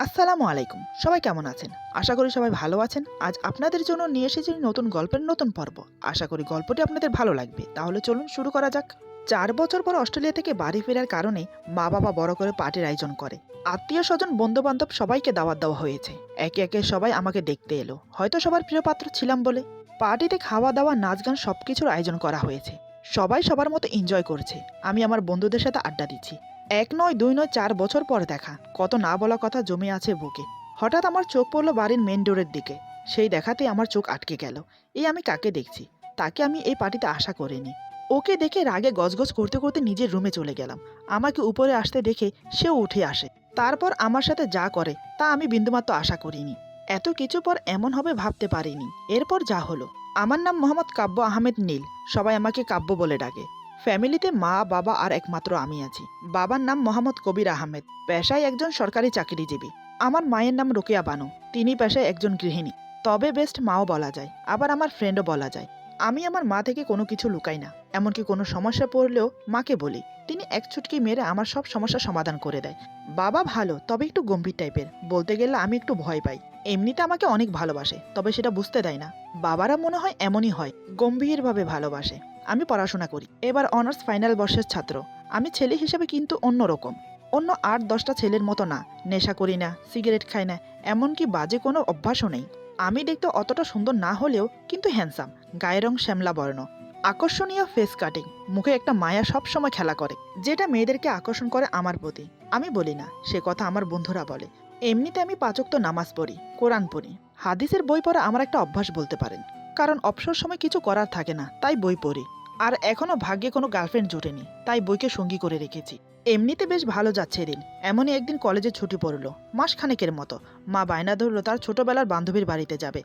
আসসালামু আলাইকুম। সবাই কেমন আছেন? আশা করি সবাই ভালো আছেন। আজ আপনাদের জন্য নিয়ে এসেছি নতুন গল্পের নতুন পর্ব। আশা করি গল্পটি আপনাদের ভালো লাগবে। তাহলে চলুন শুরু করা যাক। চার বছর পর অস্ট্রেলিয়া থেকে বাড়ি ফেরার কারণে মা বাবা বড় করে পার্টির আয়োজন করে। আত্মীয় স্বজন বন্ধু বান্ধব সবাইকে দাওয়াত দেওয়া হয়েছে। একে একে সবাই আমাকে দেখতে এলো। হয়তো সবার প্রিয় পাত্র ছিলাম বলে। পার্টিতে খাওয়া দাওয়া, নাচ গান সবকিছুর আয়োজন করা হয়েছে। সবাই সবার মতো এনজয় করছে। আমি আমার বন্ধুদের সাথে আড্ডা দিচ্ছি। এক নয়, দুই নয়, চার বছর পর দেখা। কত না বলা কথা জমে আছে বুকে। হঠাৎ আমার চোখ পড়ল বাড়ির মেন ডোরের দিকে। সেই দেখাতেই আমার চোখ আটকে গেল। এই আমি কাকে দেখছি? তাকে আমি এই পার্টিতে আশা করিনি। ওকে দেখে রাগে গজগজ করতে করতে নিজের রুমে চলে গেলাম। আমাকে উপরে আসতে দেখে সেও উঠে আসে। তারপর আমার সাথে যা করে, তা আমি বিন্দুমাত্র আশা করিনি। এত কিছু পর এমন হবে ভাবতে পারিনি। এরপর যা হলো। আমার নাম মোহাম্মদ কাব্য আহমেদ নীল। সবাই আমাকে কাব্য বলে ডাকে। ফ্যামিলিতে মা, বাবা আর একমাত্র আমি আছি। বাবার নাম মোহাম্মদ কবির আহমেদ। পেশায় একজন সরকারি চাকরিজীবী। আমার মায়ের নাম রোকেয়া বানু। তিনি পেশায় একজন গৃহিণী। তবে বেস্ট মাও বলা যায়। আবার আমার ফ্রেন্ডও বলা যায়। আমি আমার মা থেকে কোনো কিছু লুকাই না। এমনকি কোনো সমস্যা পড়লেও মাকে বলি। তিনি এক ছুটকি মেরে আমার সব সমস্যার সমাধান করে দেয়। বাবা ভালো, তবে একটু গম্ভীর টাইপের। বলতে গেলে আমি একটু ভয় পাই। এমনিতে আমাকে অনেক ভালোবাসে, তবে সেটা বুঝতে দেয় না। বাবারা মনে হয় এমনই হয়। গম্ভীরভাবে ভালোবাসে। আমি পড়াশোনা করি। এবার অনার্স ফাইনাল বর্ষের ছাত্র। আমি ছেলে হিসেবে কিন্তু অন্যরকম। অন্য আট দশটা ছেলের মতো না। নেশা করি না, সিগারেট খাই না, এমনকি বাজে কোনো অভ্যাসও নেই। আমি দেখতে অতটা সুন্দর না হলেও কিন্তু হ্যান্ডসাম গায়ের রং শ্যামলা বর্ণ। আকর্ষণীয় ফেস কাটিং মুখে একটা মায়া সব সময় খেলা করে, যেটা মেয়েদেরকে আকর্ষণ করে আমার প্রতি। আমি বলি না, সে কথা আমার বন্ধুরা বলে। এমনিতে আমি পাচক নামাজ পড়ি, কোরআন পড়ি। হাদিসের বই পড়া আমার একটা অভ্যাস বলতে পারেন। কারণ অবসর সময় কিছু করার থাকে না, তাই বই পড়ি। আর এখনও ভাগ্যে কোনো গার্লফ্রেন্ড জোটেনি, তাই বইকে সঙ্গী করে রেখেছি। এমনিতে বেশ ভালো যাচ্ছে দিন এমনই একদিন কলেজে ছুটি পড়ল, মাসখানেকের মতো। মা বায়না ধরলো তার ছোটবেলার বান্ধবীর বাড়িতে যাবে।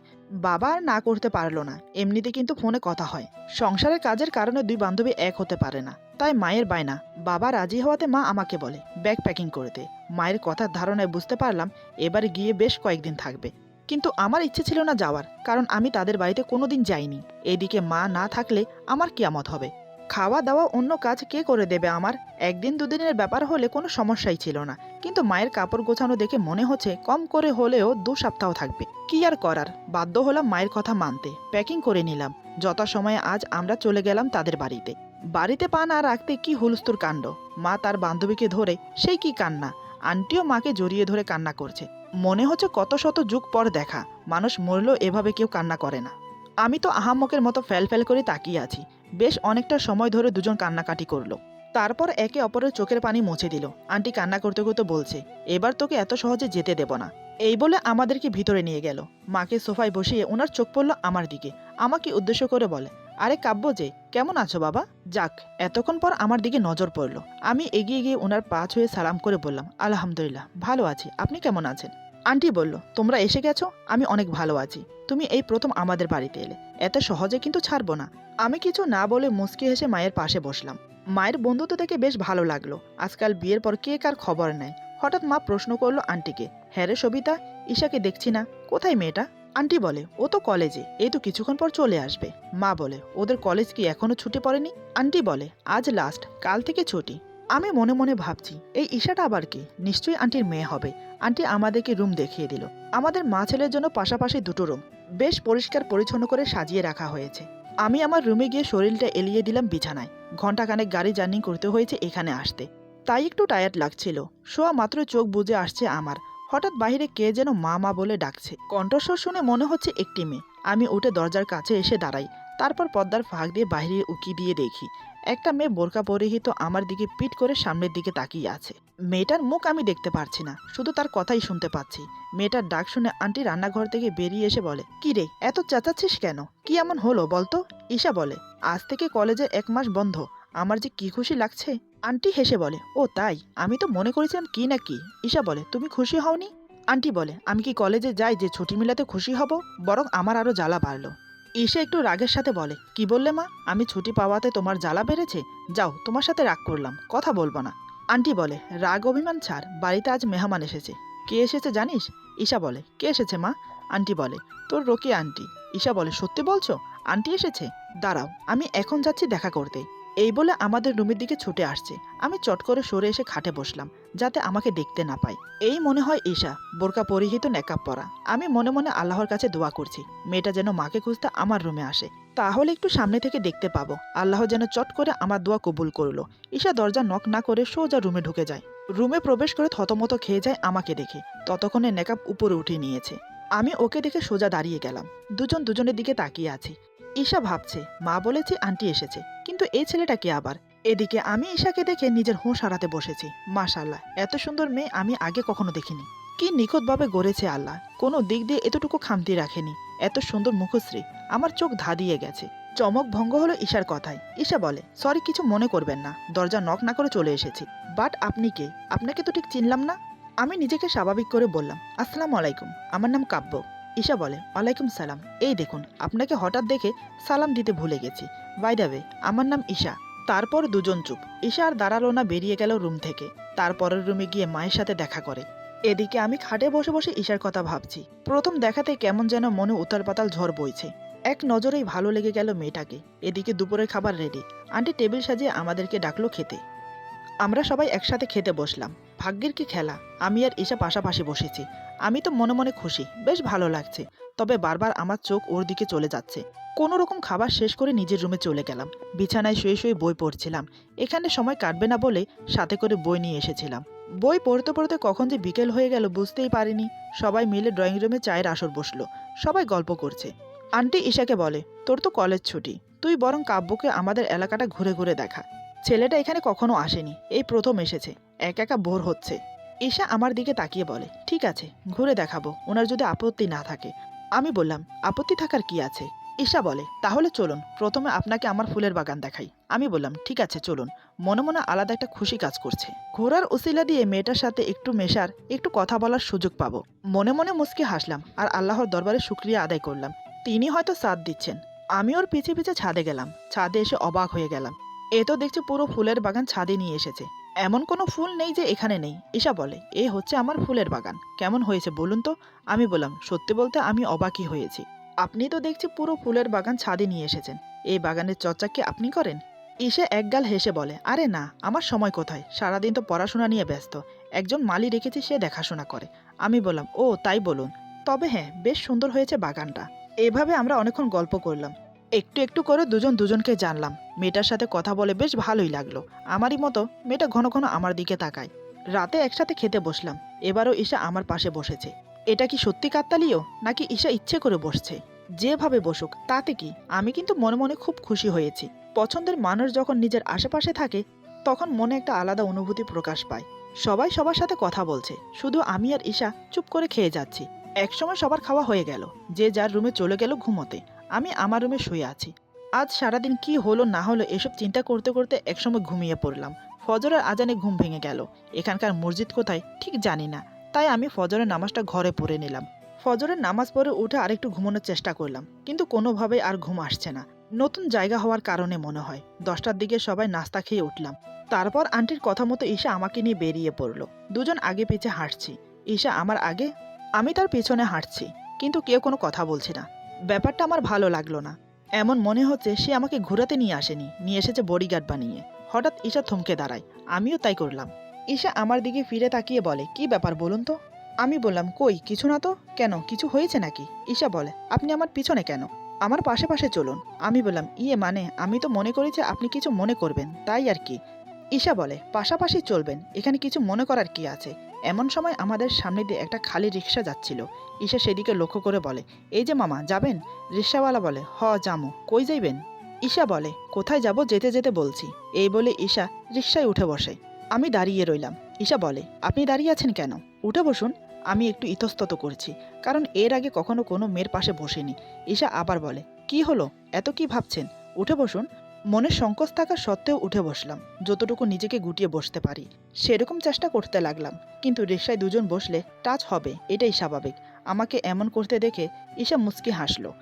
বাবা আর না করতে পারল না, এমনিতে কিন্তু ফোনে কথা হয়। সংসারের কাজের কারণে দুই বান্ধবী এক হতে পারে না, তাই মায়ের বায়না। বাবা রাজি হওয়াতে মা আমাকে বলে, ব্যাগ প্যাকিং করে দে। মায়ের কথার ধারণায় বুঝতে পারলাম, এবার গিয়ে বেশ কয়েকদিন থাকবে। কিন্তু আমার ইচ্ছে ছিল না যাওয়ার, কারণ আমি তাদের বাড়িতে কোনোদিন যাইনি। এদিকে মা না থাকলে আমার কিয়ামত হবে। খাওয়া দাওয়া অন্য কাজ কে করে দেবে আমার? একদিন দুদিনের ব্যাপার হলে কোনো সমস্যাই ছিল না। কিন্তু মায়ের কাপড় গোছানো দেখে মনে হচ্ছে কম করে হলেও দু সপ্তাহ থাকবে। কি আর করার? বাধ্য হলাম মায়ের কথা মানতে। প্যাকিং করে নিলাম। যথাসময়ে আজ আমরা চলে গেলাম তাদের বাড়িতে। বাড়িতে পা না রাখতে কি হুলস্তুর কাণ্ড? মা তার বান্ধবীকে ধরে, সেই কি কান্না? আন্টিও মাকে জড়িয়ে ধরে কান্না করছে। মনে হচ্ছে কত শত যুগ পর দেখা। মানুষ মরলেও এভাবে কেউ কান্না করে না। আমি তো আহাম্মকের মতো ফ্যাল ফ্যাল করে তাকিয়ে আছি। বেশ অনেকটা সময় ধরে দুজন কান্নাকাটি করল। তারপর একে অপরের চোখের পানি মুছে দিল। আন্টি কান্না করতে করতে বলছে, এবার তোকে এত সহজে যেতে দেব না। এই বলে আমাদেরকে ভিতরে নিয়ে গেল। মাকে সোফায় বসিয়ে ওনার চোখ পড়ল আমার দিকে। আমাকে উদ্দেশ্য করে বলে, আরে কাব্য যে, কেমন আছো বাবা? যাক, এতক্ষণ পর আমার দিকে নজর পড়ল। আমি এগিয়ে গিয়ে ওনার পা ছুঁয়ে সালাম করে বললাম, আলহামদুলিল্লাহ, ভালো আছি। আপনি কেমন আছেন? আন্টি বলল, তোমরা এসে গেছো? আমি অনেক ভালো আছি। তুমি এই প্রথম আমাদের বাড়িতে এলে। এত সহজে কিন্তু ছাড়বো না। আমি কিছু না বলে মুচকি হেসে মায়ের পাশে বসলাম। মায়ের বন্ধুত্ব থেকে বেশ ভালো লাগল। আজকাল বিয়ের পর কে কার খবর নেয়? হঠাৎ মা প্রশ্ন করল আন্টিকে হ্যাঁ রে সবিতা, ঈশাকে দেখছি না। কোথায় মেয়েটা? আন্টি বলে, ও তো কলেজে। এই তো কিছুক্ষণ পর চলে আসবে। মা বলে, ওদের কলেজ কি এখনও ছুটি পড়েনি? আন্টি বলে, আজ লাস্ট কাল থেকে ছুটি। আমি মনে মনে ভাবছি, এই ঈশাটা আবার কি? নিশ্চয়ই আন্টির মেয়ে হবে। আন্টি আমাদেরকে রুম দেখিয়ে দিল। আমাদের মা ছেলের জন্য পাশাপাশি দুটো রুম। বেশ পরিষ্কার পরিচ্ছন্ন করে সাজিয়ে রাখা হয়েছে। আমি আমার রুমে গিয়ে শরীরটা এলিয়ে দিলাম বিছানায়। ঘন্টাখানেক গাড়ি জার্নি করতে হয়েছে এখানে আসতে। তাই একটু টায়ার্ড লাগছিল। শোয়া মাত্র চোখ বুজে আসছে আমার। হঠাৎ বাইরে কে যেন মা মা বলে ডাকছে। কণ্ঠস্বর শুনে মনে হচ্ছে একটি মেয়ে। আমি উঠে দরজার কাছে এসে দাঁড়াই। তারপর পর্দার ফাঁক দিয়ে বাইরে উকি দিয়ে দেখি। একটা মেয়ে বোরকা পরিহিত আমার দিকে পিট করে সামনের দিকে তাকিয়ে আছে। মেয়েটার মুখ আমি দেখতে পারছি না, শুধু তার কথাই শুনতে পাচ্ছি। মেয়েটার ডাক শুনে আন্টি রান্নাঘর থেকে বেরিয়ে এসে বলে, কি রে, এত চেঁচাচ্ছিস কেন? কি এমন হলো বলতো? ঈশা বলে, আজ থেকে কলেজে এক মাস বন্ধ, আমার যে কি খুশি লাগছে? আন্টি হেসে বলে, ও তাই, আমি তো মনে করেছিলাম কি না কি? ঈশা বলে, তুমি খুশি হওনি? আন্টি বলে, আমি কি কলেজে যাই যে ছুটি মিলাতে খুশি হব? বরং আমার আরও জ্বালা বাড়লো। ঈশা একটু রাগের সাথে বলে, কি বললে মা? আমি ছুটি পাওয়াতে তোমার জ্বালা বেড়েছে? যাও, তোমার সাথে রাগ করলাম, কথা বলব না। আন্টি বলে, রাগ অভিমান ছাড়, বাড়িতে আজ মেহমান এসেছে। কে এসেছে জানিস? ঈশা বলে, কে এসেছে মা? আন্টি বলে, তোর রকি আন্টি। ঈশা বলে, সত্যি বলছো? আন্টি এসেছে? দাঁড়াও, আমি এখন যাচ্ছি দেখা করতে। এই বলে আমাদের রুমের দিকে ছুটে আসছে। আমি চট করে সরে এসে খাটে বসলাম, যাতে আমাকে দেখতে না পায়। এই মনে হয় ঈশা, বোরকা পরিহিত নেকাব পরা। আমি মনে মনে আল্লাহর কাছে দোয়া করছি, মেয়েটা যেন মাকে খুঁজতে আমার রুমে আসে। তাহলে একটু সামনে থেকে দেখতে পাবো। আল্লাহ যেন চট করে আমার দোয়া কবুল করল। ঈশা দরজা নক না করে সোজা রুমে ঢুকে যায়। রুমে প্রবেশ করে থতমত খেয়ে যায় আমাকে দেখে। ততক্ষণে নেকাব উপরে উঠিয়ে নিয়েছে। আমি ওকে দেখে সোজা দাঁড়িয়ে গেলাম। দুজন দুজনের দিকে তাকিয়ে আছি। ঈশা ভাবছে, মা বলেছে আন্টি এসেছে, কিন্তু এই ছেলেটা কে আবার? এদিকে আমি ঈশাকে দেখে নিজের হোঁশ হারাতে বসেছি মাশাল্লাহ এত সুন্দর মেয়ে আমি আগে কখনো দেখিনি। কি নিখুঁতভাবে গড়েছে আল্লাহ, কোনো দিক দিয়ে এতটুকু খামতি রাখেনি, এত সুন্দর মুখশ্রী, আমার চোখ ধাঁধিয়ে গেছে। চমক ভঙ্গ হলো ঈশার কথায়, ঈশা বলে, সরি, কিছু মনে করবেন না, দরজা নক না করে চলে এসেছি, বাট আপনি কে? আপনাকে তো ঠিক চিনলাম না? আমি নিজেকে স্বাভাবিক করে বললাম, আসসালামু আলাইকুম, আমার নাম কাব্য। ঈশা বলে ওয়ালাইকুম সালাম। এই দেখুন, আপনাকে হঠাৎ দেখে সালাম দিতে ভুলে গেছি। বাইদাবে আমার নাম ঈশা। তারপর দুজন চুপ। ঈশা আর দাঁড়াল না, বেরিয়ে গেল রুম থেকে। তারপরের রুমে গিয়ে মায়ের সাথে দেখা করে। এদিকে আমি খাটে বসে বসে ঈশার কথা ভাবছি। প্রথম দেখাতে কেমন যেন মনে উতাল পাতাল ঝড় বইছে। এক নজরেই ভালো লেগে গেল মেয়েটাকে। এদিকে দুপুরের খাবার রেডি আন্টি টেবিল সাজিয়ে আমাদেরকে ডাকলো খেতে। আমরা সবাই একসাথে খেতে বসলাম। ভাগ্যের কি খেলা? আমি আর ঈশা পাশাপাশি বসেছি। আমি তো মনে মনে খুশি। বেশ ভালো লাগছে। তবে বারবার আমার চোখ ওর দিকে চলে যাচ্ছে। কোনো রকম খাবার শেষ করে নিজের রুমে চলে গেলাম। বিছানায় শুয়ে শুয়ে বই পড়ছিলাম। এখানে সময় কাটবে না বলে সাথে করে বই নিয়ে এসেছিলাম। বই পড়তে পড়তে কখন যে বিকেল হয়ে গেল বুঝতেই পারিনি। সবাই মিলে ড্রয়িং রুমে চায়ের আসর বসল। সবাই গল্প করছে। আন্টি ঈশাকে বলে, তোর তো কলেজ ছুটি। তুই বরং কাব্যকে আমাদের এলাকাটা ঘুরে ঘুরে দেখা। ছেলেটা এখানে কখনো আসেনি। এই প্রথম এসেছে। এক একা বোর হচ্ছে। ঈশা আমার দিকে তাকিয়ে বলে, ঠিক আছে, ঘুরে দেখাবো। ওনার যদি আপত্তি না থাকে। আমি বললাম, আপত্তি থাকার কি আছে? ঈশা বলে, তাহলে চলুন, প্রথমে আপনাকে আমার ফুলের বাগান দেখাই। আমি বললাম, ঠিক আছে, চলুন। মনে মনে আলাদা একটা খুশি কাজ করছে। ঘোরার উসিলা দিয়ে মেয়েটার সাথে একটু মেশার, একটু কথা বলার সুযোগ পাবো। মনে মনে মুসকে হাসলাম আর আল্লাহর দরবারে শুক্রিয়া আদায় করলাম। তিনি হয়তো সাথ দিচ্ছেন। আমি ওর পিছে পিছে ছাদে গেলাম। ছাদে এসে অবাক হয়ে গেলাম। এ তো দেখছি পুরো ফুলের বাগান ছাদে নিয়ে এসেছে। এমন কোনো ফুল নেই যে এখানে নেই, ঈশা বলে। এ হচ্ছে আমার ফুলের বাগান। কেমন হয়েছে বলুন তো? আমি বললাম, সত্যি বলতে আমি অবাকই হয়েছি। আপনি তো দেখছি পুরো ফুলের বাগান ছাদে নিয়ে এসেছেন। এই বাগানের চর্চা কি আপনি করেন? ঈশা একগাল হেসে বলে, আরে না, আমার সময় কোথায়? সারাদিন তো পড়াশোনা নিয়ে ব্যস্ত। একজন মালি রেখেছি, সে দেখাশোনা করে। আমি বললাম, ও, তাই বলুন। তবে হ্যাঁ বেশ সুন্দর হয়েছে বাগানটা। এভাবে আমরা অনেকক্ষণ গল্প করলাম। একটু একটু করে দুজন দুজনকে জানলাম। মেয়েটার সাথে কথা বলে বেশ ভালোই লাগল। আমারই মতো মেয়েটা ঘন ঘন আমার দিকে তাকায়। রাতে একসাথে খেতে বসলাম। এবারও ঈশা আমার পাশে বসেছে। এটা কি সত্যি কাত্তালিও নাকি ঈশা ইচ্ছে করে বসছে? যেভাবে বসুক, তাতে কি? আমি কিন্তু মনে মনে খুব খুশি হয়েছি। পছন্দের মানুষ যখন নিজের আশেপাশে থাকে, তখন মনে একটা আলাদা অনুভূতি প্রকাশ পায়। সবাই সবার সাথে কথা বলছে। শুধু আমি আর ঈশা চুপ করে খেয়ে যাচ্ছি। একসময় সবার খাওয়া হয়ে গেল। যে যার রুমে চলে গেল ঘুমোতে। আমি আমার রুমে শুয়ে আছি। আজ সারাদিন কি হলো না হলো এসব চিন্তা করতে করতে একসময় ঘুমিয়ে পড়লাম। ফজরের আজানে ঘুম ভেঙে গেল। এখানকার মসজিদ কোথায় ঠিক জানি না। তাই আমি ফজরের নামাজটা ঘরে পড়ে নিলাম। ফজরের নামাজ পড়ে উঠে আরেকটু ঘুমানোর চেষ্টা করলাম। কিন্তু কোনোভাবেই আর ঘুম আসছে না। নতুন জায়গা হওয়ার কারণে মনে হয়। দশটার দিকে সবাই নাস্তা খেয়ে উঠলাম। তারপর আন্টির কথা মতো ঈশা আমাকে নিয়ে বেরিয়ে পড়ল। দুজন আগে পিছে হাঁটছি। ঈশা আমার আগে, আমি তার পেছনে হাঁটছি। কিন্তু কেউ কোনো কথা বলছে না। ব্যাপারটা আমার ভালো লাগল না। এমন মনে হচ্ছে সে আমাকে ঘোরাতে নিয়ে আসেনি, নিয়ে এসেছে বডিগার্ড বানিয়ে। হঠাৎ ঈশা থমকে দাঁড়ায়, আমিও তাই করলাম। ঈশা আমার দিকে ফিরে তাকিয়ে বলে, কি ব্যাপার বলুন তো? আমি বললাম, কই, কিছু না তো? কেন, কিছু হয়েছে নাকি? ঈশা বলে, আপনি আমার পিছনে কেন? আমার পাশে পাশে চলুন। আমি বললাম ইয়ে মানে আমি তো মনে করি যে আপনি কিছু মনে করবেন, তাই আর কি? ঈশা বলে, পাশাপাশি চলবেন, এখানে কিছু মনে করার কি আছে? এমন সময় আমাদের সামনে দিয়ে একটা খালি রিক্সা যাচ্ছিল। ঈশা সেদিকে লক্ষ্য করে বলে, এই যে মামা, যাবেন? রিক্সাওয়ালা বলে, হ জামু কই যাইবেন? ঈশা বলে, কোথায় যাব যেতে যেতে বলছি। এই বলে ঈশা রিক্সায় উঠে বসে। আমি দাঁড়িয়ে রইলাম। ঈশা বলে, আপনি দাঁড়িয়ে আছেন কেন? উঠে বসুন, আমি একটু ইতস্তত করছি, কারণ এর আগে কখনো কোনো মেয়ের পাশে বসেনি। ঈশা আবার বলে, কি হলো? এত কি ভাবছেন? উঠে বসুন মনে সংকোচ থাকা সত্ত্বেও উঠে বসলাম, যতটুকু নিজেকে গুটিয়ে বসতে পারি। সেরকম চেষ্টা করতে লাগলাম, কিন্তু রিক্সায় দুজন বসলে টাচ হবে, এটাই স্বাভাবিক। আমাকে এমন করতে দেখে ঈশা মুচকি হাসলো।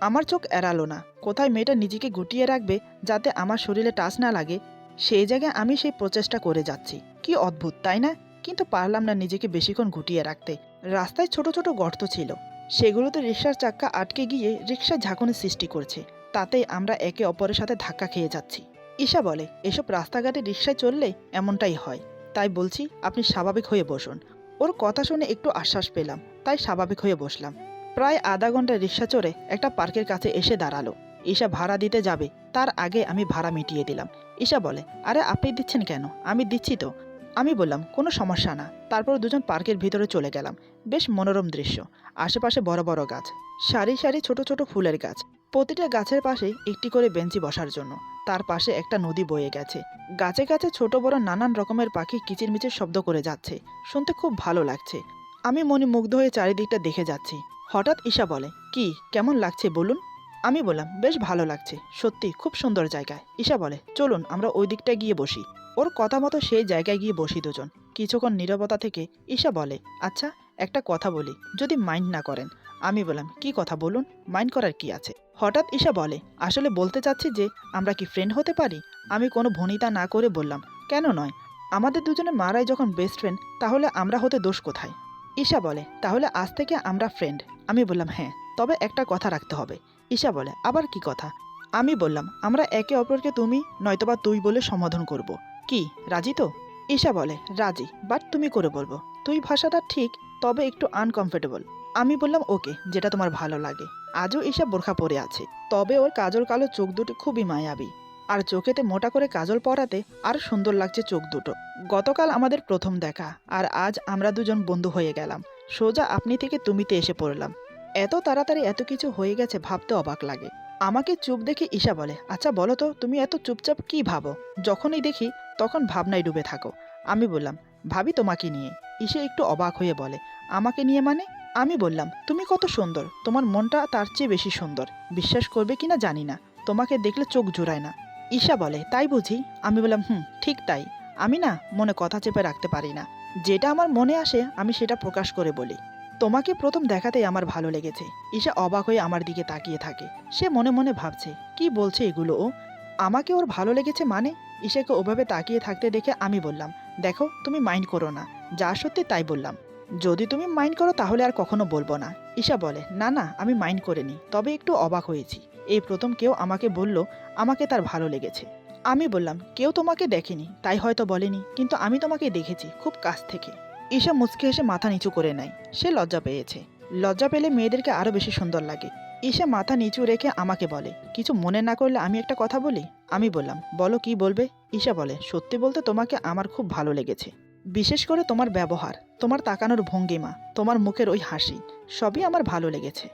আমার চোখ এড়ালো না, কোথায় মেয়েটা নিজেকে গুটিয়ে রাখবে যাতে আমার শরীরে টাচ না লাগে? সেই জায়গায় আমি সেই প্রচেষ্টা করে যাচ্ছি। কি অদ্ভুত, তাই না? কিন্তু পারলাম না নিজেকে বেশিক্ষণ গুটিয়ে রাখতে। রাস্তায় ছোট ছোট গর্ত ছিল। সেগুলোতে রিক্সার চাক্কা আটকে গিয়ে রিক্সায় ঝাঁকুনি সৃষ্টি করছে। তাতেই আমরা একে অপরের সাথে ধাক্কা খেয়ে যাচ্ছি। ঈশা বলে, এসব রাস্তাঘাটে রিক্সায় চললে এমনটাই হয়। তাই বলছি, আপনি স্বাভাবিক হয়ে বসুন। ওর কথা শুনে একটু আশ্বাস পেলাম, তাই স্বাভাবিক হয়ে বসলাম। প্রায় আধা ঘণ্টা রিক্সা চড়ে একটা পার্কের কাছে এসে দাঁড়াল। ঈশা ভাড়া দিতে যাবে, তার আগে আমি ভাড়া মিটিয়ে দিলাম। ঈশা বলে, আরে, আপনি দিচ্ছেন কেন? আমি দিচ্ছি তো। আমি বললাম, কোনো সমস্যা না। তারপর দুজন পার্কের ভিতরে চলে গেলাম। বেশ মনোরম দৃশ্য। আশেপাশে বড় বড় গাছ, সারি সারি ছোট ছোট ফুলের গাছ। প্রতিটা গাছের পাশে একটি করে বেঞ্চি বসার জন্য। তার পাশে একটা নদী বয়ে গেছে। গাছে গাছে ছোট বড় নানান রকমের পাখি কিচিরমিচির শব্দ করে যাচ্ছে। শুনতে খুব ভালো লাগছে। আমি মনে মুগ্ধ হয়ে চারিদিকটা দেখে যাচ্ছি। হঠাৎ ঈশা বলে, কি, কেমন লাগছে বলুন? আমি বললাম, বেশ ভালো লাগছে। সত্যি, খুব সুন্দর জায়গায়। ঈশা বলে, চলুন, আমরা ওই দিকটায় গিয়ে বসি। ওর কথা মতো সেই জায়গায় গিয়ে বসি দুজন। কিছুক্ষণ নীরবতা থেকে ঈশা বলে আচ্ছা একটা কথা বলি, যদি মাইন্ড না করেন। আমি বললাম, কি কথা বলুন? মাইন্ড করার কি আছে? হঠাৎ ঈশা বলে, আসলে বলতে চাচ্ছি যে, আমরা কি ফ্রেন্ড হতে পারি? আমি কোনো ভনিতা না করে বললাম, কেন নয়? আমাদের দুজনে মারাই যখন বেস্ট ফ্রেন্ড তাহলে আমরা হতে দোষ কোথায়? ঈশা বলে, তাহলে আজ থেকে আমরা ফ্রেন্ড আমি বললাম হ্যাঁ তবে একটা কথা রাখতে হবে। ঈশা বলে, আবার কি কথা? আমি বললাম, আমরা একে অপরকে তুমি, নয়তোবা তুই বলে সম্বোধন করব। কি, রাজি তো? ঈশা বলে, রাজি বাট তুমি করে বলব। তুই ভাষাটা ঠিক, তবে একটু আনকমফোর্টেবল আমি বললাম, ওকে, যেটা তোমার ভালো লাগে। আজও ঈশা বোরখা পরে আছে। তবে ওর কাজল কালো চোখ দুটো খুবই মায়াবী। আর চোখেতে মোটা করে কাজল পরাতে আর সুন্দর লাগছে চোখ দুটো। গতকাল আমাদের প্রথম দেখা, আর আজ আমরা দুজন বন্ধু হয়ে গেলাম। সোজা আপনি থেকে তুমিতে এসে পড়লাম। এত তাড়াতাড়ি এত কিছু হয়ে গেছে ভাবতে অবাক লাগে। আমাকে চুপ দেখে ঈশা বলে আচ্ছা বলো তো, তুমি এত চুপচাপ কি ভাবো? যখনই দেখি, তখন ভাবনায় ডুবে থাকো। আমি বললাম, ভাবি তোমাকে নিয়ে। ঈশা একটু অবাক হয়ে বলে, আমাকে নিয়ে মানে? আমি বললাম, তুমি কত সুন্দর। তোমার মনটা তার চেয়ে বেশি সুন্দর। বিশ্বাস করবে কিনা জানি না। তোমাকে দেখলে চোখ জোড়ায় না। ঈশা বলে, তাই বুঝি? আমি বললাম, হুম, ঠিক তাই। আমি না মনে কথা চেপে রাখতে পারি না। যেটা আমার মনে আসে, আমি সেটা প্রকাশ করে বলি। তোমাকে প্রথম দেখাতেই আমার ভালো লেগেছে। ঈশা অবাক হয়ে আমার দিকে তাকিয়ে থাকে। সে মনে মনে ভাবছে, কি বলছে এগুলো ও? আমাকে ওর ভালো লেগেছে মানে? ঈশাকে ওভাবে তাকিয়ে থাকতে দেখে আমি বললাম, দেখো, তুমি মাইন্ড করো না। যা সত্যি তাই বললাম। যদি তুমি মাইন্ড করো তাহলে আর কখনো বলব না। ঈশা বলে, না না, আমি মাইন্ড করিনি। তবে একটু অবাক হয়েছি। এই প্রথম কেউ আমাকে বলল, আমাকে তার ভালো লেগেছে। আমি বললাম, কেউ তোমাকে দেখেনি, তাই হয়তো বলেনি, কিন্তু আমি তোমাকে দেখেছি খুব কাছ থেকে। ঈশা মুচকে এসে মাথা নিচু করে নেয়। সে লজ্জা পেয়েছে। লজ্জা পেলে মেয়েদেরকে আরও বেশি সুন্দর লাগে। ঈশা মাথা নিচু রেখে আমাকে বলে, কিছু মনে না করলে আমি একটা কথা বলি? আমি বললাম, বলো কি বলবে? ঈশা বলে, সত্যি বলতে তোমাকে আমার খুব ভালো লেগেছে। বিশেষ করে তোমার ব্যবহার, তোমার তাকানোর ভঙ্গিমা, তোমার মুখের ওই হাসি, সবই আমার ভালো লেগেছে।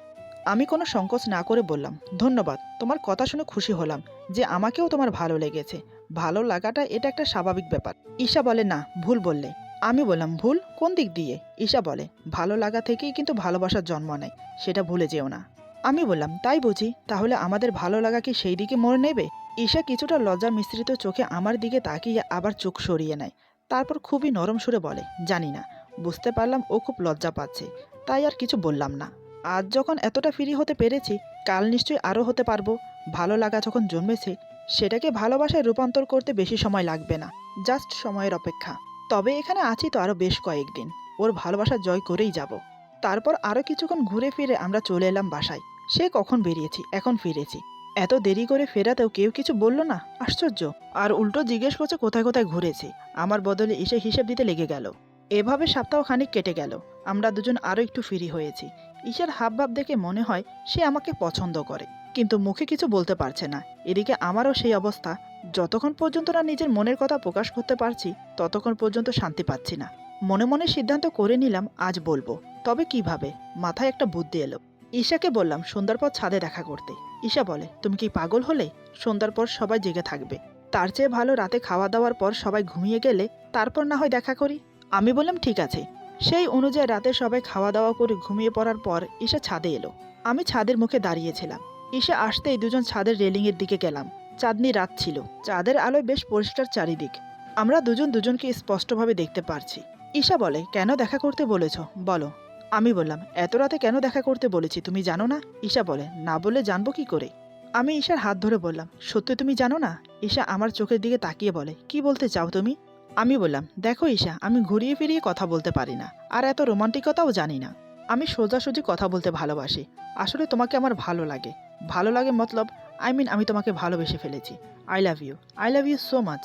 আমি কোনো সংকোচ না করে বললাম, ধন্যবাদ, তোমার কথা শুনে খুশি হলাম যে আমাকেও তোমার ভালো লেগেছে। ভালো লাগাটা এটা একটা স্বাভাবিক ব্যাপার। ঈশা বলে, না, ভুল বললে। আমি বললাম, ভুল? কোন দিক দিয়ে? ঈশা বলে, ভালো লাগা থেকেই কিন্তু ভালোবাসার জন্ম নেয়, সেটা ভুলে যেও না। আমি বললাম, তাই বুঝি, তাহলে আমাদের ভালো লাগা কি সেই দিকে মরে নেবে? ঈশা কিছুটা লজ্জা মিশ্রিত চোখে আমার দিকে তাকিয়ে আবার চোখ সরিয়ে নেয়। তারপর খুবই নরম সুরে বলে, জানি না, বুঝতে পারলাম ও খুব লজ্জা পাচ্ছে, তাই আর কিছু বললাম না। আজ যখন এতটা ফ্রি হতে পেরেছি, কাল নিশ্চয়ই আরও হতে পারব। ভালো লাগা যখন জন্মেছে, সেটাকে ভালোবাসায় রূপান্তর করতে বেশি সময় লাগবে না, জাস্ট সময়ের অপেক্ষা। তবে এখানে আছি তো আরও বেশ কয়েকদিন, ওর ভালোবাসা জয় করেই যাব। তারপর আরও কিছুক্ষণ ঘুরে ফিরে আমরা চলে এলাম বাসায়। সে কখন বেরিয়েছি, এখন ফিরেছি। এত দেরি করে ফেরাতেও কেউ কিছু বলল না? আশ্চর্য। আর উল্টো জিজ্ঞেস করছে কোথায় কোথায় ঘুরেছি। আমার বদলে এসে হিসেব দিতে লেগে গেল। এভাবে সপ্তাহ খানিক কেটে গেল। আমরা দুজন আরও একটু ফ্রি হয়েছি। ঈশার হাবভাব দেখে মনে হয় সে আমাকে পছন্দ করে। কিন্তু মুখে কিছু বলতে পারছে না। এদিকে আমারও সেই অবস্থা। যতক্ষণ পর্যন্ত না নিজের মনের কথা প্রকাশ করতে পারছি, ততক্ষণ পর্যন্ত শান্তি পাচ্ছি না। মনে মনে সিদ্ধান্ত করে নিলাম, আজ বলব। তবে কীভাবে? মাথায় একটা বুদ্ধি এলো। ঈশাকে বললাম, সন্ধ্যার পর ছাদে দেখা করতে। ঈশা বলে, তুমি কি পাগল হলে? সন্ধ্যার পর সবাই জেগে থাকবে। তার চেয়ে ভালো রাতে খাওয়া দাওয়ার পর সবাই ঘুমিয়ে গেলে তারপর না হয় দেখা করি। আমি বললাম, ঠিক আছে। সেই অনুযায়ী রাতে সবাই খাওয়া দাওয়া করে ঘুমিয়ে পড়ার পর ঈশা ছাদে এলো। আমি ছাদের মুখে দাঁড়িয়েছিলাম। ঈশা আসতেই দুজন ছাদের রেলিংয়ের দিকে গেলাম। চাঁদনি রাত ছিল। চাঁদের আলোয় বেশ পরিষ্কার চারিদিক। আমরা দুজন দুজনকে স্পষ্টভাবে দেখতে পারছি। ঈশা বলে, কেন দেখা করতে বলেছ? বলো। আমি বললাম, এত রাতে কেন দেখা করতে বলেছি? তুমি জানো না? ঈশা বলে, না বলে জানব কি করে? আমি ঈশার হাত ধরে বললাম, সত্যি তুমি জানো না? ঈশা আমার চোখের দিকে তাকিয়ে বলে, কি বলতে চাও তুমি? আমি বললাম, দেখো ঈশা, আমি ঘুরিয়ে ফিরিয়ে কথা বলতে পারি না, আর এত রোমান্টিকতাও জানি না। আমি সোজাসুজি কথা বলতে ভালোবাসি। আসলে তোমাকে আমার ভালো লাগে। ভালো লাগে মতলব আই মিন আমি তোমাকে ভালোবেসে ফেলেছি। I love you I love you so much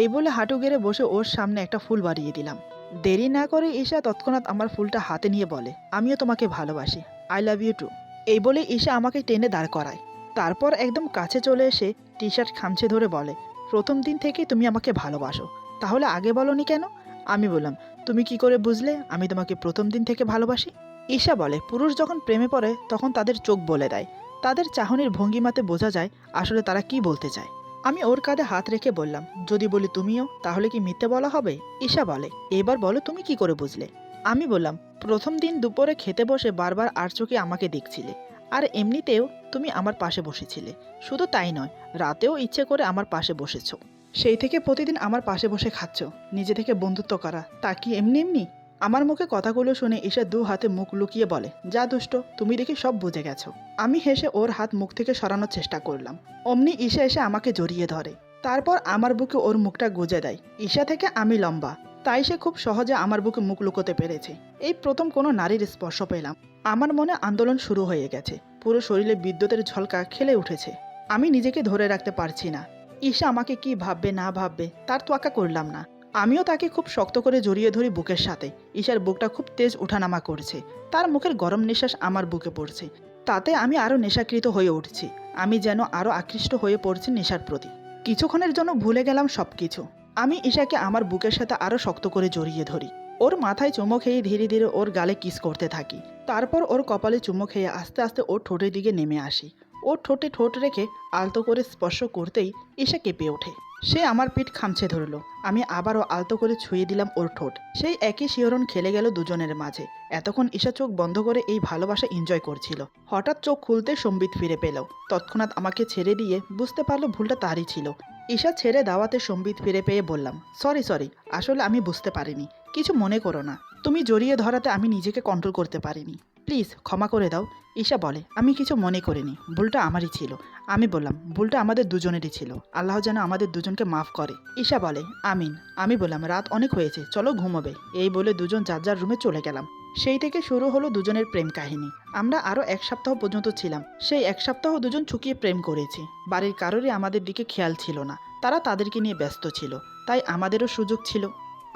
এই বলে হাঁটু গেড়ে বসে ওর সামনে একটা ফুল বাড়িয়ে দিলাম। দেরি না করে ঈশা তৎক্ষণাৎ আমার ফুলটা হাতে নিয়ে বলে, আমিও তোমাকে ভালোবাসি। আই লাভ ইউ টু এই বলে ঈশা আমাকে টেনে দাঁড় করায়। তারপর একদম কাছে চলে এসে টি শার্ট খামছে ধরে বলে, প্রথম দিন থেকেই তুমি আমাকে ভালোবাসো। তাহলে আগে বলনি কেন? আমি বললাম, তুমি কি করে বুঝলে আমি তোমাকে প্রথম দিন থেকে ভালোবাসি? ঈশা বলে, পুরুষ যখন প্রেমে পড়ে তখন তাদের চোখ বলে দেয়। তাদের চাহনির ভঙ্গিমাতে বোঝা যায় আসলে তারা কি বলতে চায়। আমি ওর কাঁধে হাত রেখে বললাম, যদি বলি তুমিও, তাহলে কি মিথ্যে বলা হবে? ঈশা বলে, এবার বলো তুমি কি করে বুঝলে? আমি বললাম, প্রথম দিন দুপুরে খেতে বসে বারবার আর চোখে আমাকে দেখছিলে, আর এমনিতেও তুমি আমার পাশে বসেছিলে। শুধু তাই নয়, রাতেও ইচ্ছে করে আমার পাশে বসেছ। সেই থেকে প্রতিদিন আমার পাশে বসে খাচ্ছ। নিজে থেকে বন্ধুত্ব করা, তা কি এমনি এমনি? আমার মুখে কথাগুলো শুনে ঈশা দু হাতে মুখ লুকিয়ে বলে, যা দুষ্ট, তুমি দেখি সব বুঝে গেছো। আমি হেসে ওর হাত মুখ থেকে সরানোর চেষ্টা করলাম। অমনি ঈশা এসে আমাকে জড়িয়ে ধরে। তারপর আমার বুকে ওর মুখটা গুজে দেয়। ঈশা থেকে আমি লম্বা। তাই সে খুব সহজে আমার বুকে মুখ লুকোতে পেরেছে। এই প্রথম কোনো নারীর স্পর্শ পেলাম। আমার মনে আন্দোলন শুরু হয়ে গেছে। পুরো শরীরে বিদ্যুতের ঝলকা খেলে উঠেছে। আমি নিজেকে ধরে রাখতে পারছি না। ঈশা আমাকে কি ভাববে, না ভাববে, তার তোয়াক্কা করলাম না। আমিও তাকে খুব শক্ত করে জড়িয়ে ধরি বুকের সাথে। ঈশার বুকটা খুব তেজ ওঠানামা করছে। তার মুখের গরম নিঃশ্বাস আমার বুকে পড়ছে। তাতে আমি আরও নেশাকৃত হয়ে উঠছি। আমি যেন আরও আকৃষ্ট হয়ে পড়ছি নেশার প্রতি। কিছুক্ষণের জন্য ভুলে গেলাম সব কিছু আমি ঈশাকে আমার বুকের সাথে আরও শক্ত করে জড়িয়ে ধরি। ওর মাথায় চুমো খেয়ে ধীরে ধীরে ওর গালে কিস করতে থাকি। তারপর ওর কপালে চুমো খেয়ে আস্তে আস্তে ওর ঠোঁটের দিকে নেমে আসি। ওর ঠোঁটে ঠোঁট রেখে আলতো করে স্পর্শ করতেই ঈশা কেঁপে ওঠে। সে আমার পিঠ খামছে ধরলো। আমি আবারও আলতো করে ছুঁয়ে দিলাম ওর ঠোঁট। সেই একই শিহরণ খেলে গেল দুজনের মাঝে। এতক্ষণ ঈশা চোখ বন্ধ করে এই ভালোবাসা এনজয় করছিল। হঠাৎ চোখ খুলতে সম্বিত ফিরে পেল। তৎক্ষণাৎ আমাকে ছেড়ে দিয়ে বুঝতে পারল ভুলটা তারই ছিল। ঈশা ছেড়ে দাওয়াতে সম্বিত ফিরে পেয়ে বললাম, সরি সরি, আসলে আমি বুঝতে পারিনি। কিছু মনে করো না। তুমি জড়িয়ে ধরাতে আমি নিজেকে কন্ট্রোল করতে পারিনি। প্লিজ ক্ষমা করে দাও। ঈশা বলে, আমি কিছু মনে করিনি। ভুলটা আমারই ছিল। আমি বললাম, ভুলটা আমাদের দুজনেরই ছিল। আল্লাহ যেন আমাদের দুজনকে মাফ করে। ঈশা বলে, আমিন। আমি বললাম, রাত অনেক হয়েছে, চলো ঘুমোবে। এই বলে দুজন যার যার রুমে চলে গেলাম। সেই থেকে শুরু হলো দুজনের প্রেম কাহিনী। আমরা আরও এক সপ্তাহ পর্যন্ত ছিলাম। সেই এক সপ্তাহ দুজন ছুকিয়ে প্রেম করেছি। বাড়ির কারোরই আমাদের দিকে খেয়াল ছিল না। তারা তাদেরকে নিয়ে ব্যস্ত ছিল। তাই আমাদেরও সুযোগ ছিল।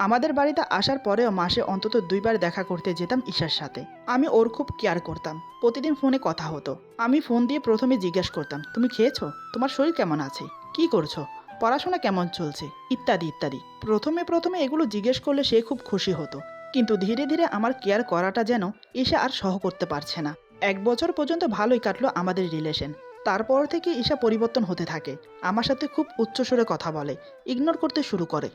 আমাদের বাড়িতে আসার পরেও মাসে অন্তত দুইবার দেখা করতে যেতাম ঈশার সাথে। আমি ওর খুব কেয়ার করতাম। প্রতিদিন ফোনে কথা হতো। আমি ফোন দিয়ে প্রথমে জিজ্ঞেস করতাম, তুমি খেয়েছো? তোমার শরীর কেমন আছে? কি করছ? পড়াশোনা কেমন চলছে? ইত্যাদি ইত্যাদি। প্রথমে প্রথমে এগুলো জিজ্ঞেস করলে সে খুব খুশি হতো। কিন্তু ধীরে ধীরে আমার কেয়ার করাটা যেন ঈশা আর সহ করতে পারছে না। এক বছর পর্যন্ত ভালোই কাটলো আমাদের রিলেশন। তারপর থেকে ঈশা পরিবর্তন হতে থাকে। আমার সাথে খুব উচ্চস্বরে কথা বলে, ইগনোর করতে শুরু করে।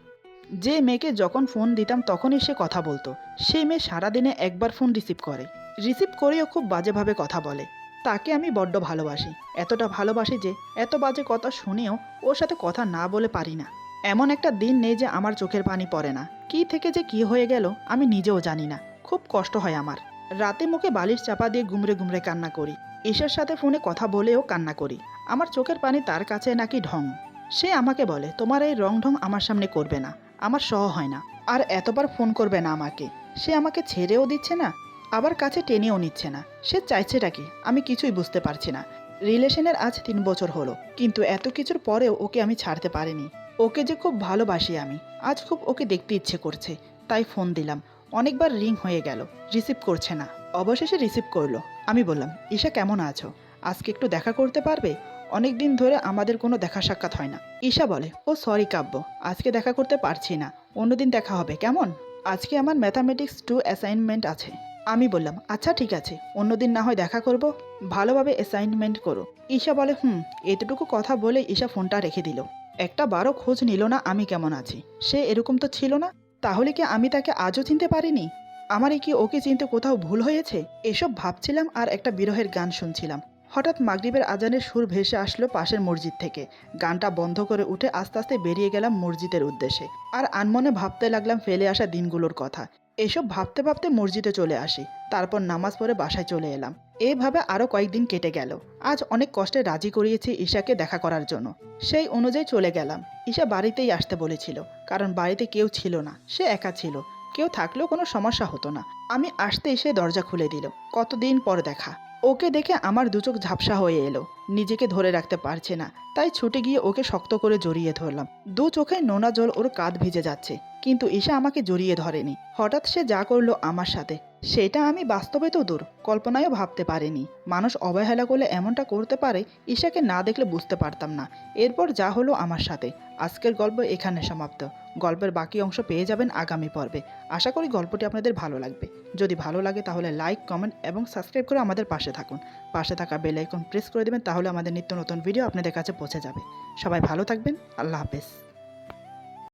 যে মেয়েকে যখন ফোন দিতাম তখনই সে কথা বলতো। সেই মেয়ে সারাদিনে একবার ফোন রিসিভ করে। রিসিভ করেও খুব বাজেভাবে কথা বলে। তাকে আমি বড্ড ভালোবাসি। এতটা ভালোবাসি যে এত বাজে কথা শুনেও ওর সাথে কথা না বলে পারি না। এমন একটা দিন নেই যে আমার চোখের পানি পড়ে না। কি থেকে যে কি হয়ে গেল আমি নিজেও জানি না। খুব কষ্ট হয় আমার। রাতে মুখে বালিশ চাপা দিয়ে গুমরে গুমরে কান্না করি। ঈশার সাথে ফোনে কথা বলেও কান্না করি। আমার চোখের পানি তার কাছে নাকি ঢং। সে আমাকে বলে, তোমার এই রং ঢং আমার সামনে করবে না। আমার সহ হয় না। আর এতবার ফোন করবে না আমাকে। সে আমাকে ছেড়েও দিচ্ছে না, আবার কাছে টেনেও নিচ্ছে না। সে চাইছেটা কি? আমি কিছুই বুঝতে পারছি না। রিলেশনের আজ তিন বছর হলো, কিন্তু এত কিছুর পরেও ওকে আমি ছাড়তে পারিনি। ওকে যে খুব ভালোবাসি আমি। আজ খুব ওকে দেখতে ইচ্ছে করছে, তাই ফোন দিলাম। অনেকবার রিং হয়ে গেল, রিসিভ করছে না। অবশেষে রিসিভ করল। আমি বললাম, ঈশা, কেমন আছো? আজকে একটু দেখা করতে পারবে? অনেক দিন ধরে আমাদের কোনো দেখা সাক্ষাৎ হয় না। ঈশা বলে, ও সরি কাব্য, আজকে দেখা করতে পারছি না। অন্যদিন দেখা হবে, কেমন? আজকে আমার ম্যাথামেটিক্স টু অ্যাসাইনমেন্ট আছে। আমি বললাম আচ্ছা ঠিক আছে, অন্যদিন না হয় দেখা করব, ভালোভাবে অ্যাসাইনমেন্ট করো। ঈশা বলে, হুম, এতটুকু কথা বলে ঈশা ফোনটা রেখে দিল। একটা বারো খোঁজ নিল না আমি কেমন আছি। সে এরকম তো ছিল না, তাহলে কি আমি তাকে আজও চিনতে পারিনি? আমার কি ওকে চিনতে কোথাও ভুল হয়েছে? এসব ভাবছিলাম আর একটা বিরহের গান শুনছিলাম। হঠাৎ মাগরিবের আজানের সুর ভেসে আসলো পাশের মসজিদ থেকে। গানটা বন্ধ করে উঠে আস্তে আস্তে বেরিয়ে গেলাম মসজিদের উদ্দেশ্যে। আর আনমনে ভাবতে লাগলাম ফেলে আসা দিনগুলোর কথা। এসব ভাবতে ভাবতে মসজিদে চলে আসি। তারপর নামাজ পড়ে বাসায় চলে এলাম। এইভাবে আরও কয়েকদিন কেটে গেল। আজ অনেক কষ্টে রাজি করিয়েছি ঈশাকে দেখা করার জন্য। সেই অনুযায়ী চলে গেলাম। ঈশা বাড়িতেই আসতে বলেছিল। কারণ বাড়িতে কেউ ছিল না। সে একা ছিল। কেউ থাকলেও কোনো সমস্যা হতো না। আমি আসতে এসে দরজা খুলে দিল। কতদিন পর দেখা। ওকে দেখে আমার দুচোখ ঝাপসা হয়ে এলো। নিজেকে ধরে রাখতে পারছে না। তাই ছুটে গিয়ে ওকে শক্ত করে জড়িয়ে ধরলাম। দু চোখে নোনা জল ওর কাঁধ ভিজে যাচ্ছে। কিন্তু ঈশা আমাকে জড়িয়ে ধরেনি। হঠাৎ সে যা করল আমার সাথে। সেটা আমি বাস্তবে তো দূর, কল্পনায়ও ভাবতে পারিনি। মানুষ অবহেলা করলে এমনটা করতে পারে, ঈশাকে না দেখলে বুঝতে পারতাম না। এরপর যা হলো আমার সাথে। আজকের গল্প এখানে সমাপ্ত। গল্পের বাকি অংশ পেয়ে যাবেন আগামী পর্বে। আশা করি গল্পটি আপনাদের ভালো লাগবে। যদি ভালো লাগে তাহলে লাইক, কমেন্ট এবং সাবস্ক্রাইব করে আমাদের পাশে থাকুন। পাশে থাকা বেল আইকন প্রেস করে দেবেন, তাহলে আমাদের নিত্য নতুন ভিডিও আপনাদের কাছে পৌঁছে যাবে। সবাই ভালো থাকবেন। আল্লাহ হাফেজ।